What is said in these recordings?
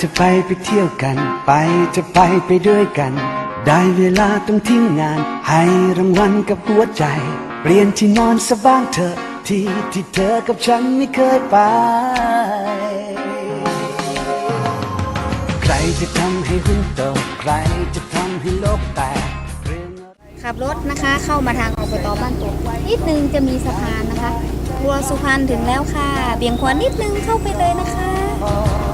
จะไปไปเที่ยวกัน ไปจะไปไปด้วยกัน ได้เวลาต้องทิ้งงาน ให้รางวัลกับหัวใจ เปลี่ยนที่นอนสะบ้างเถอที่ที่เธอกับฉันไม่เคยไป ใครจะทำให้หุ้นโตใครจะทำให้โลกแตกเรื่อง ขับรถนะคะเข้ามาทางอบตบ้านตุกนิดนึงจะมีสะพานนะคะครัวสุพรรณถึงแล้วค่ะ เบี่ยงขวานิดนึงเข้าไปเลยนะคะ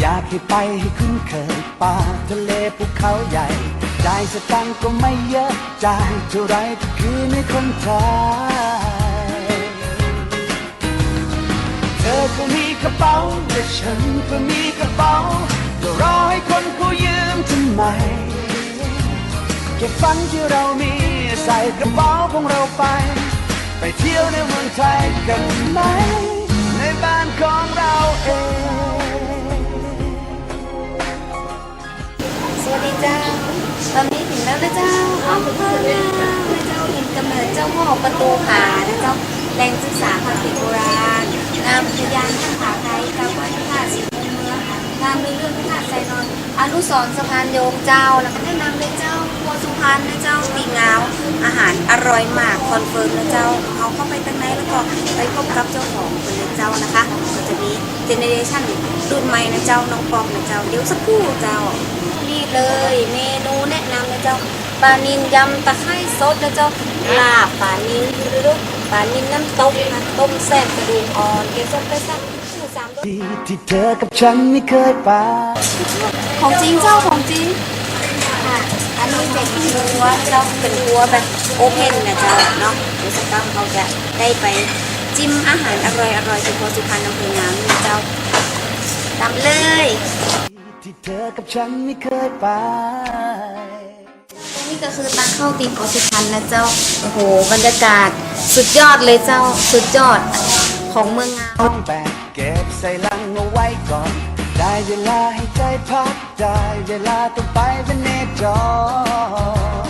อยากให้ไปให้คุ้นเคยป่าทะเลภูเขาใหญ่จ่ายสตังค์ก็ไม่เยอะจ่ายเท่าไรก็คือในคนไทยเธอก็มีกระเป๋าแต่ฉันก็มีกระเป๋าจะรอให้คนเขายืมทำไมเก็บฝันที่เรามีใส่กระเป๋าของเราไป ไปเที่ยวในเมืองไทยกันไหมในบ้านของเราเอง กำเจ้าพ่อประตูผานะเจ้าแหล่งศึกษาความเป็นโบราณงามพยานทางผาไทยกาวัดพระธาสีมุมเมืองงามด้วยเรื่องพระธาตุไซนอนอนุสรสะพานโยมเจ้า แล้วก็แนะนำเลยเจ้าครัวสุพรรณนะเจ้าตีงาว อาหารอร่อยมากคอนเฟิร์มนะเจ้าเอาเข้าไปตั้งในแล้วก็ไปพบกับเจ้าของคนเลยเจ้านะคะก็จะมีเจเนเรชั่นรุ่นใหม่นะเจ้าน้องปอมนะเจ้าเดี๋ยวสักครู่เจ้านี่เลยเมนูแนะนำนะเจ้า ปลานิลยำตะไคร้สดนะเจ้าลาบปลานิลดูปลานิลน้ำตกนะต้มแซ่บกระดูกอ่อนเกสรไปสักหนึ่งสามรสที่ที่เธอกับฉันไม่เคยไปของจริงเจ้าของจริงค่ะอันนี้เป็นครัวเจ้าเป็นครัวแบบโอเพนนะเจ้าเนาะเดี๋ยวสักครั้งเขาจะได้ไปจิ้มอาหารอร่อยอร่อยๆที่ครัวสุพรรณอำเภองามนี่เจ้าตามเลยที่เธอกับฉันไม่เคยไป นี่ก็คือตั้งเข้าตีมอสุพรรณนะเจ้า โอ้โห บรรยากาศสุดยอดเลยเจ้า สุดยอดของเมืองงามต้องแบกเก็บใส่ลังเอาไว้ก่อน ได้เวลาให้ใจพัก ได้เวลาต้องไปเป็นเนจร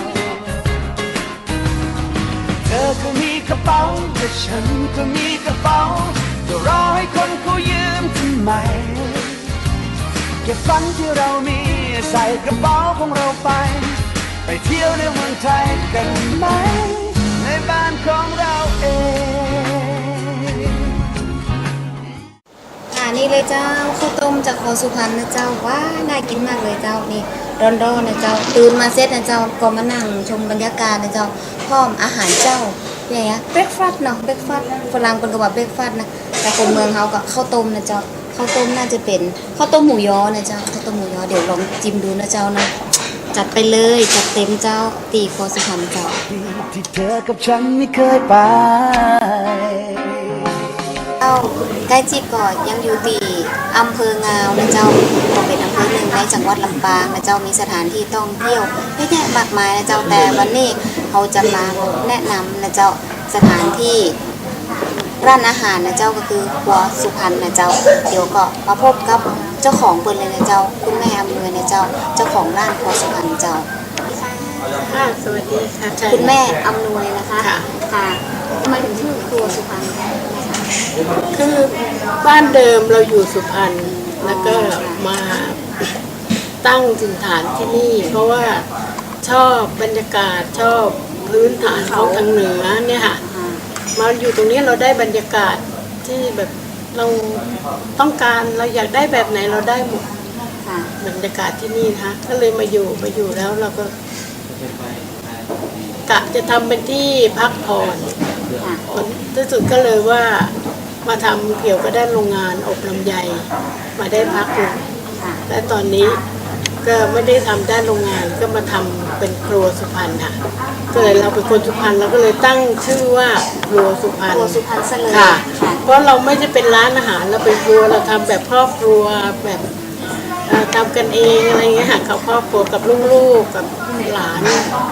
เธอก็มีกระเป๋าแต่ฉันก็มีกระเป๋าจะรอให้คนเขายืมทำไมเก็บฝันที่เรามีใส่กระเป๋าของเราไป ไปเที่ยวในเมืองไทยกันไหม ในบ้านของเราเอง อ่านี่เลยเจ้าข้าวต้มจากโคสุพรรณนะเจ้าว้าน่ากินมากเลยเจ้านี่ร้อนๆนะเจ้าตื่นมาเซตนะเจ้าก็มานั่งชมบรรยากาศนะเจ้าพร้อมอาหารเจ้าอย่างเงี้ยเบรกฟาสต์เนาะเบรกฟาสต์ฝรั่งเป็นกว่าเบรกฟาสต์นะแต่คนเมืองเขาก็ข้าวต้มนะเจ้าข้าวต้มน่าจะเป็นข้าวต้มหมูยอนะเจ้าข้าวต้มหมูยอเดี๋ยวลองจิ้มดูนะเจ้านะ จัดไปเลยจัดเต็มเจ้าตีโคสุพรรณเจ้าที่เธอกับฉันไม่เคยไปเจ้าใกล้จีก่อนยังอยู่ตีอำเภองาวนะเจ้าก็เป็นอำเภอหนึ่งในจังหวัดลำปางนะเจ้ามีสถานที่ท่องเที่ยวเยอะแยะมากมายนะเจ้าแต่วันนี้เขาจะมาแนะนำนะเจ้าสถานที่ร้านอาหารนะเจ้าก็คือครัวสุพรรณนะเจ้าเดี๋ยวก็มาพบกับ เจ้าของเปิดเลยนะเจ้า คุณแม่อำนวยนะเจ้า เจ้าของร้านครัวสุพรรณเจ้า ค่ะ สวัสดีค่ะใช่คุณแม่อำนวยนะคะค่ะ ค่ะทำไมถึงชื่อครัวสุพรรณคะคือบ้านเดิมเราอยู่สุพรรณแล้วก็มาตั้งถิ่นฐานที่นี่ เพราะว่าชอบบรรยากาศชอบพื้นฐานของทางเหนือเนี่ยค่ะ อ่ามาอยู่ตรงนี้เราได้บรรยากาศที่แบบ เราต้องการเราอยากได้แบบไหนเราได้หมดค่ะบรรยากาศที่นี่นะคะก็เลยมาอยู่มาอยู่แล้วเราก็กะจะทำเป็นที่พักผ่อนค่ะผลที่สุดก็เลยว่ามาทำเกี่ยวกับด้านโรงงานอบลำไยมาได้พักหนึ่งค่ะและตอนนี้ ก็ไม่ได้ทำด้านโรงงานก็มาทำเป็นครัวสุพรรณค่ะก็เลยเราเป็นคนสุพรรณเราก็เลยตั้งชื่อว่าครัวสุพรรณครัวสุพรรณซะเลยค่ะค่ะเพราะเราไม่ได้เป็นร้านอาหารเราเป็นครัวเราทำแบบครอบครัวแบบเอ่อทำกันเองอะไรเงี้ยค่ะกับครอบครัวกับลูกๆกับหลาน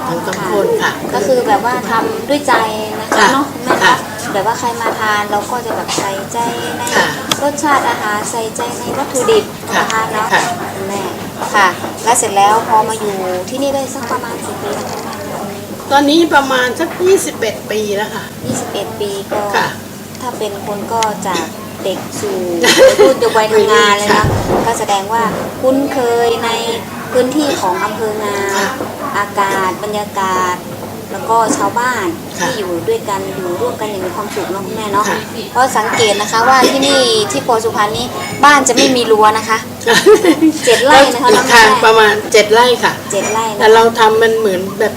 ทั้งสองคนค่ะ ก็คือแบบว่าทำด้วยใจนะคะค่ะเนาะแม่ค่ะคะแบบว่าใครมาทานเราก็จะแบบใส่ใจในค่ะรสชาติอาหารใส่ใจในวัตถุดิบค่ะนะคะเนาะค่ะคุณแม่ ค่ะ แล้วเสร็จแล้วพอมาอยู่ที่นี่ได้สักประมาณกี่ปีแล้วคะตอนนี้ประมาณสัก 21 ปีแล้วค่ะ 21 ปีก็ค่ะ ถ้าเป็นคนก็จากเด็กสู่รุ่นจะวัยทำงานเลยนะค่ะก็แสดงว่าคุ้นเคยในพื้นที่ของอำเภองาค่ะอากาศบรรยากาศ แล้วก็ชาวบ้านค่ะที่อยู่ด้วยกันอยู่ร่วมกันอย่างมีความสุขเนาะคุณแม่เนาะค่ะเพราะสังเกตนะคะว่าที่นี่ที่โพสุพรรณนี้บ้านจะไม่มีรั้วนะคะเจ็ดไร่นะคะน้องแม่ค่ะประมาณ7ไร่ค่ะ เจ็ดไร่แต่นะเราทำมันเหมือนแบบ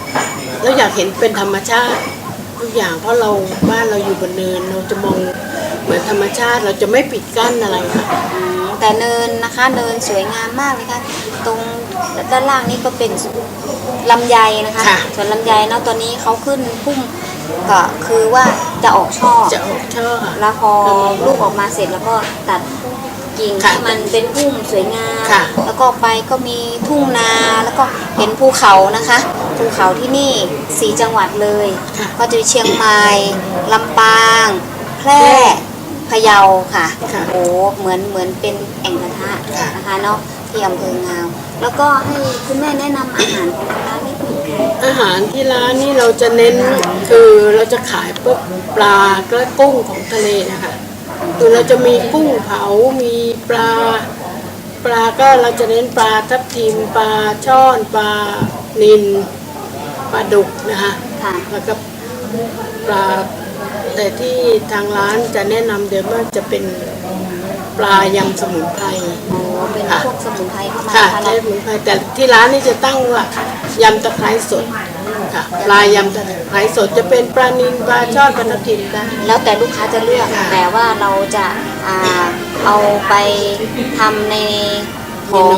เราอยากเห็นเป็นธรรมชาติทุกอย่างเพราะเราบ้านเราอยู่บนเนินเราจะมองเหมือนธรรมชาติเราจะไม่ปิดกั้นอะไรค่ะ อืม แต่เนินนะคะเนินสวยงามมากเลยค่ะตรงด้านล่างนี่ก็เป็นลำไยนะคะค่ะ ส่วนลำไยเนาะตอนนี้เขาขึ้นพุ่มก็คือว่าจะออกช่อจะออกช่อ แล้วพอลูกออกมาเสร็จแล้วก็ตัดกิ่งค่ะให้มันเป็นพุ่มสวยงามค่ะ แล้วก็ไปก็มีทุ่งนาแล้วก็เห็นภูเขานะคะภูเขาที่นี่สีจังหวัดเลยค่ะก็จะมีเชียงใหม่ลำปาง แพร่ พะเยาค่ะค่ะโอ้เหมือนเหมือนเป็นแอ่งกระทะค่ะ นะคะเนาะที่อำเภองาว แล้วก็ให้คุณแม่แนะนำอาหารของร้านนิดนึงค่ะอาหารที่ร้านนี่เราจะเน้นคือเราจะขายพวกปลาและกุ้งของทะเลนะคะคือเราจะมีกุ้งเผา มีปลา ปลาก็เราจะเน้นปลาทับทิมปลาช่อนปลานิลปลาดุกนะคะค่ะ แล้วก็ปลา แต่ที่ทางร้านจะแนะนำเดี๋ยวว่าจะเป็นปลายำสมุนไพรโอ้เป็นค่ะพวกสมุนไพรเข้ามาค่ะนะคะใช้เนาะสมุนไพรแต่ที่ร้านนี่จะตั้งว่ายำตะไคร้สดค่ะปลายำตะไคร้สดจะเป็นปลานิลปลาช่อนปลาทับทิมได้ แล้วแต่ลูกค้าจะเลือกค่ะ แต่ว่าเราจะอ่าเอาไปทำในของ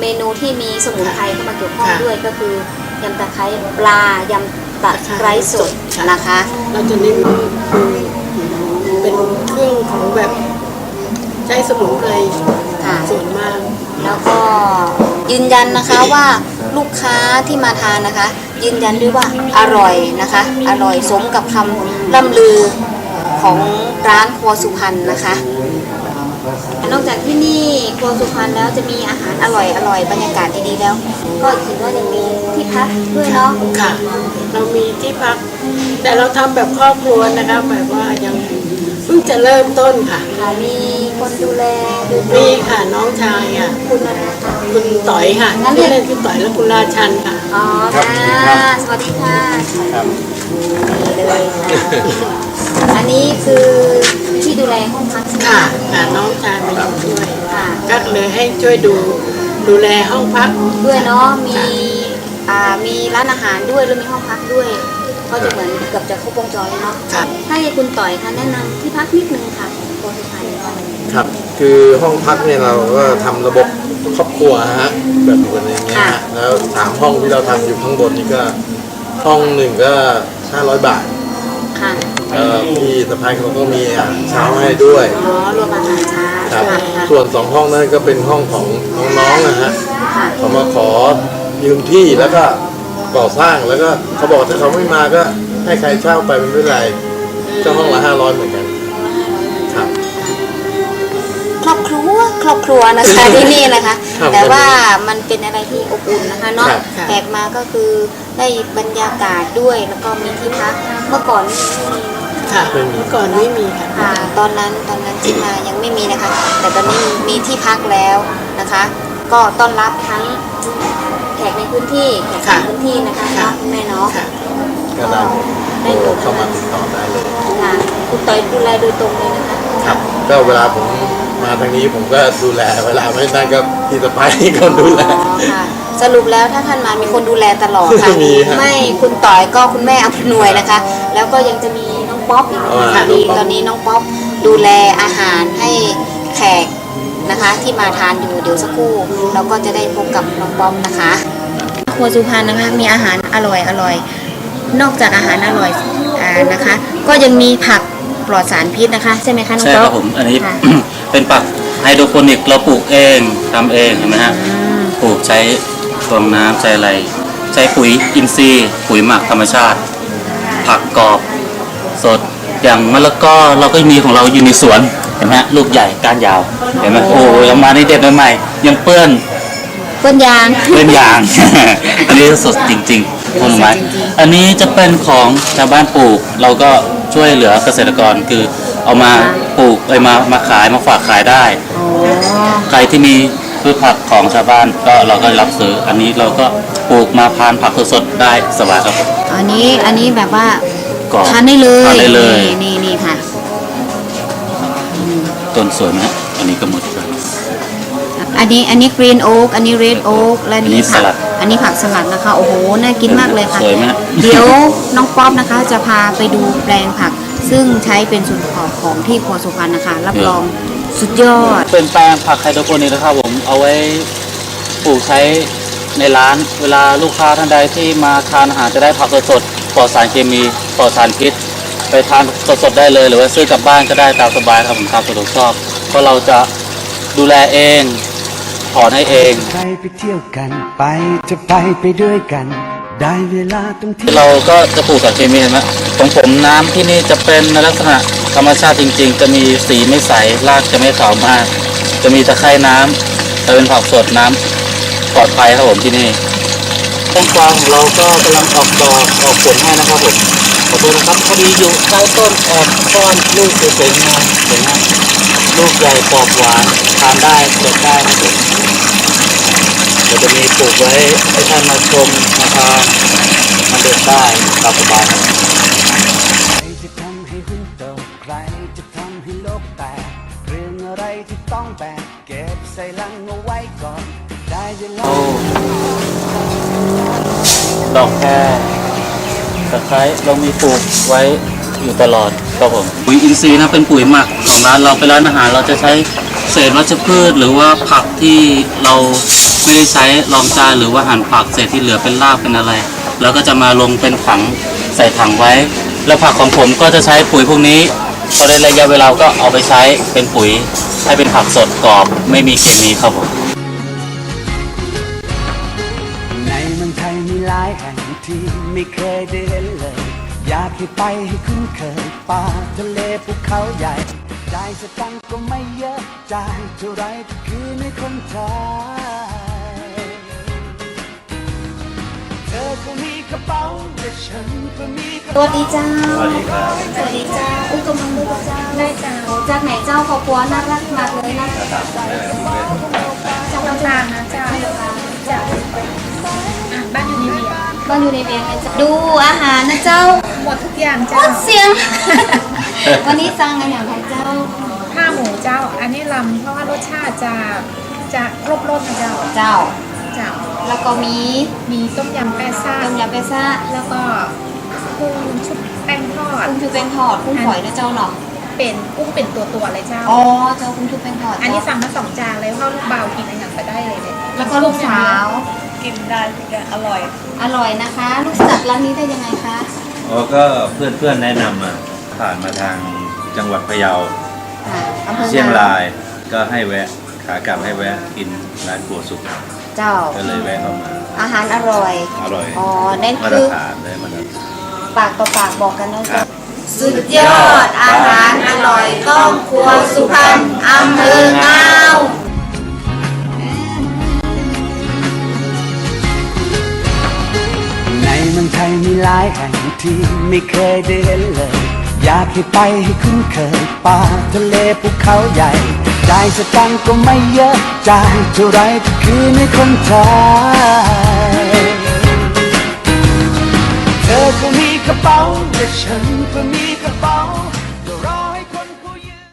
เมนูที่มีสมุนไพรเข้ามาเกี่ยวข้องค่ะด้วยก็คือยำตะไคร้ปลายำ ตะไคร้สดค่ะนะคะ เราจะเน้นเป็นเครื่องของแบบใช้สมุนไพรค่ะส่วนมาก แล้วก็ยืนยันนะคะว่าลูกค้าที่มาทานนะคะ ยืนยันด้วยว่าอร่อยนะคะ อร่อยสมกับคำล่ำลือของร้านครัวสุพรรณนะคะ นอกจากที่นี่ครัวสุพรรณแล้วจะมีอาหารอร่อยอร่อยบรรยากาศดีๆแล้ว ก็เห็นว่ายังมีที่พักด้วยเนาะค่ะ เรามีที่พัก แต่เราทำแบบครอบครัวนะคะแบบว่ายังเพิ่งจะเริ่มต้นค่ะค่ะมีคนดูแลดูมีค่ะน้องชายค่ะคุณอะไรคะคุณต่อยค่ะงั้นเรีที่ยกเล่นคุณต่อยและคุณราชันค่ะอ๋อครับค่ะสวัสดีค่ะครับนี่เลยค่ะอันนี้คือที่ดูแลห้องพักใช่ไหมค่ะค่ะน้องชายมาอยู่ด้วยค่ะก็เลยให้ช่วยดูดูแลห้องพักด้วยเนาะมีอ่า มีร้านอาหารด้วยแล้วมีห้องพักด้วย ก็จะเหมือนเกือบจะครบวงจรเลยเนาะค่ะให้คุณต่อยค่ะแนะนำที่พักนิดนึงค่ะโปรสุพรรณครับ คือห้องพักเนี่ยเราก็ทำระบบครอบครัวฮะแบบเหมือนอย่างเงี้ยฮะแล้วสามห้องที่เราทำอยู่ข้างบนนี่ก็ห้องหนึ่งก็500บาทค่ะแล้วพี่สะพ้ายเขาก็มีอาหารเช้าให้ด้วย อ๋อรวมอาหารเช้าครับค่ะค่ะส่วนสองห้องนั้นก็เป็นห้องของน้องๆนะฮะค่ะเขามาขอ ยืมที่แล้วก็ก่อสร้างแล้วก็เขาบอกถ้าเขาไม่มาก็ให้ใครเช่าไปไม่เป็นไรเจ้าห้องละ500เหมือนกันครับ ครอบครัวครอบครัวนะคะ ที่นี่นะคะ ครับแต่ว่ามันเป็นอะไรที่อบอุ่นนะคะเนาะครับแขกมาก็คือได้บรรยากาศด้วยแล้วก็มีที่พักเมื่อก่อนนี่ไม่มีเนาะค่ะเมื่อก่อนไม่มีค่ะค่ะตอนนั้นตอนนั้นที่มายังไม่มีนะคะ แต่ตอนนี้มีที่พักแล้วนะคะ ก็ต้อนรับทั้งแขกในพื้นที่แขกค่ะในพื้นที่นะคะค่ะเนาะคุณแม่เนาะค่ะก็ได้ได้หมดเข้ามาติดต่อได้เลยค่ะคุณต่อยดูแลโดยตรงเลยนะคะครับก็เวลาผมมาทางนี้ผมก็ดูแลเวลาไม่นั่นก็พี่สะพ้ายคนดูแลอ๋อค่ะสรุปแล้วถ้าท่านมามีคนดูแลตลอดค่ะมีฮะไม่คุณต่อยก็คุณแม่อำนวยนะคะ แล้วก็ยังจะมีน้องป๊อปอีกนะอ่าคะน้องป๊อปตอนนี้น้องป๊อปดูแลอาหารให้แขก นะคะ ที่มาทานอยู่เดี๋ยวสักครู่เราก็จะได้พบกับน้องป๊อปนะคะ ครัวสุพรรณนะคะมีอาหารอร่อยอร่อย นอกจากอาหารอร่อยอ่านะคะ ก็ยังมีผักปลอดสารพิษนะคะ ใช่ไหมคะน้องใช่คป๊อรัปบผมอันนี้ค่ะเป็นผักไฮโดรโปนิกเราปลูกเองทำเองเห็นไหมฮะปลูกใช้ฟองน้ำใช้อะไร ใช้ปุ๋ยอินทรีย์ ปุ๋ยหมักธรรมชาติ ผักกรอบสดอย่างมะละกอเราก็มีของเราอยู่ในสวนเห็นไหมฮะลูกใหญ่ก้านยาว เห็นไหมโอ้ยออกมาในเด็ดใหม่ๆยังเปื้อนเปิ้นยาง เป็นอย่าง อันนี้สดจริงๆผลไม้อันนี้จะเป็นของชาวบ้านปลูก เราก็ช่วยเหลือเกษตรกรคือเอามาปลูกเอ้ยมามาขายมาฝากขายได้อ๋อใครที่มีพืชผักของชาวบ้านก็เราก็รับซื้อ อันนี้เราก็ปลูกมาพานผักสดๆได้สบายครับผมอันนี้อันนี้แบบว่ากรอบทานได้เลยทานได้เลยนี่นี่นี่ค่ะต้นสวยไหมฮะ อันนี้ก็หมดเลยอันนี้อันนี้กรีนโอ๊กอันนี้เรดโอ๊กและอันนี้นี่ผัสลัดอันนี้ผักสลัดนะคะ โอ้โห น่ากินมากเลยค่ะ สวยไหมฮะเดี๋ยวน้องป๊อปนะคะ จะพาไปดูแปลงผัก ซึ่งใช้เป็นส่วนประกอบของที่ครัวสุพรรณนะคะ รับรองสุดยอด เป็นแปลงผักไฮโดรโปนิกนะครับผมเอาไว้ปลูกใช้ในร้านเวลาลูกค้าท่านใดที่มาทานอาหารจะได้ผักสดๆปลอดสารเคมีปลอดสารพิษ ไปทานสดๆได้เลย หรือว่าซื้อกลับบ้านก็ได้ตามสบายครับผมตามสะดวกชอบ เพราะเราจะดูแลเองถอนให้เองใครไปเที่ยวกันไปจะไปไปด้วยกัน ได้เวลาต้องเที่ยวเราก็จะปลูกสารเคมีเห็นไหมของผมน้ำที่นี่จะเป็นในลักษณะธรรมชาติจริง ๆ จะมีสีไม่ใสรากจะไม่ขาวมาก จะมีตะไคร่น้ำจะเป็นผักสดน้ำปลอดภัยครับผมที่นี่ ต้นกวางของเราก็กำลังออกดอกออกผลให้นะครับผมขอโทษนะครับพอดีอยู่ใต้ต้นแอบซ่อนลูกสวยๆงามเห็นไหมลูกใหญ่กรอบหวานทานได้เด็ดได้ครับผมเราจะมีปลูกไว้ให้ท่านมาชมมาทานมาเด็ดได้ตามสบายใครจะทำให้หุ้นโตใครจะทำให้โลกแตกเรื่องอะไรที่ต้องแบกเก็บใส่ลังเอาไว้ก่อนได้เวลา ดอกแครตะไคร้เรามีปลูกไว้อยู่ตลอดครับผมปุ๋ยอินทรีย์นะเป็นปุ๋ยหมักของร้านเราเป็นร้านอาหารเราจะใช้เศษวัชพืช หรือว่าผักที่เราไม่ได้ใช้รองจานหรือว่าหั่นผักเศษที่เหลือเป็นรากเป็นอะไร แล้วก็จะมาลงเป็นถังใส่ถังไว้ แล้วผักของผมก็จะใช้ปุ๋ยพวกนี้พอได้ระยะเวลาก็เอาไปใช้เป็นปุ๋ยให้เป็นผักสดกรอบ ไม่มีเคมีครับผม มีหลายแห่งที่ไม่เคยได้เห็นเลย อยากให้ไปให้คุ้นเคยป่าทะเลภูเขาใหญ่จ่ายสตังก็ไม่เยอะจ่ายเท่าไรก็คือในคนไทยเธอก็มีกระเป๋าและฉันก็มีกระสเป๋าวัสดีเจ้า สวัสดีครับสวัสดีเจ้า อุ้มกำลังดูเจ้าได้เจ้า จากไหนเจ้าครอบครัวน่ารักมากเลยนะจากลำปางๆนะเจ้าบ้านอยู่ในเวียงบ้านอยู่ในเวียงไงเจ้าดูอาหารนะเจ้าหมดทุกอย่างโคเจ้าตรเสียง วันนี้สั่งกันอย่างไรเจ้าข้าวหมูเจ้า อันนี้ลำเพราะว่ารสชาติจะจะครบรสนะเจ้าเจ้า เจ้า แล้วก็มีมีต้มยำแป้ซ่าต้มยำเปซ่าแล้วก็กุ้งชุบแป้งทอด กุ้งชูเป็นทอดกุ้งฝอยนะเจ้าเนาะเป็นกุ้งเป็นตัวตัวๆเลยเจ้า อ๋อเจ้ากุ้งชูเป็นทอดอันนี้เจ้าสั่งมาสองจานเลยเพราะลูกเบากินอะไรอย่างไปได้เลยเนี่ยแล้วก็ลูกสาว กินได้ทุกอย่างอร่อย อร่อยนะคะลูกจักร้านนี้ได้ยังไงคะ อ๋อก็เพื่อนเพื่อนๆแนะนำมาผ่านมาทางจังหวัดพะเยา ค่ะอำเภอเชียงรายก็ให้แวะขากลับให้แวะกินร้านครัวสุกเจ้า ก็เลยแวะเข้ามา อาหารอร่อย อร่อยอ๋อเน้นมาตคืรอฐานเลยมาตรฐาน ปากต่อปากบอกกันนะครัเจ้าบ สุดยอดอาหารอร่อยต้องครัวสุพรรณอำเภองาว หลายแห่งที่ไม่เคยได้เห็นเลย อยากให้ไปให้คุ้นเคยป่าทะเลภูเขาใหญ่จ่ายสตังก็ไม่เยอะจ่ายเท่าไรก็คือในคนไทยเธอก็มีกระเป๋าแต่ฉันก็มี